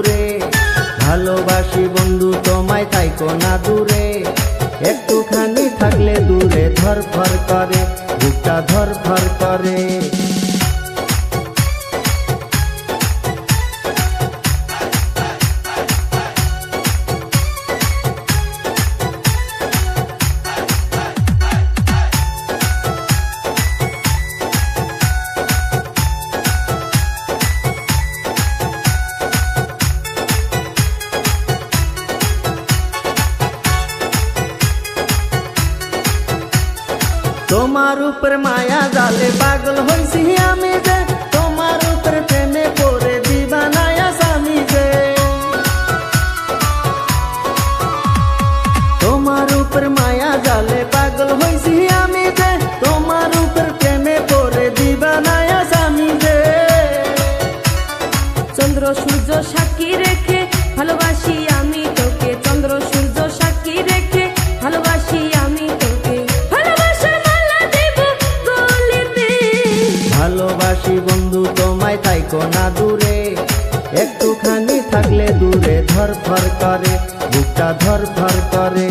দূরে। ভালোবাসি বন্ধু, তোমায় তাইকো না দূরে। একটুখানি থাকলে দূরে ধর ধরফর করে, বুকটা ধরফর করে। তোমার উপর মায়া জালে পাগল হইছি আমি যে তোমার উপর প্রেমে ভালোবাসি বন্ধু তোমায় তাইকো না দূরে। একটুখানি থাকলে দূরে ধরফর করে বুকটা ধরফর করে।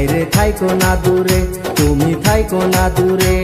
বাইরে থাইকো না দূরে তুমি থাইকো না দূরে।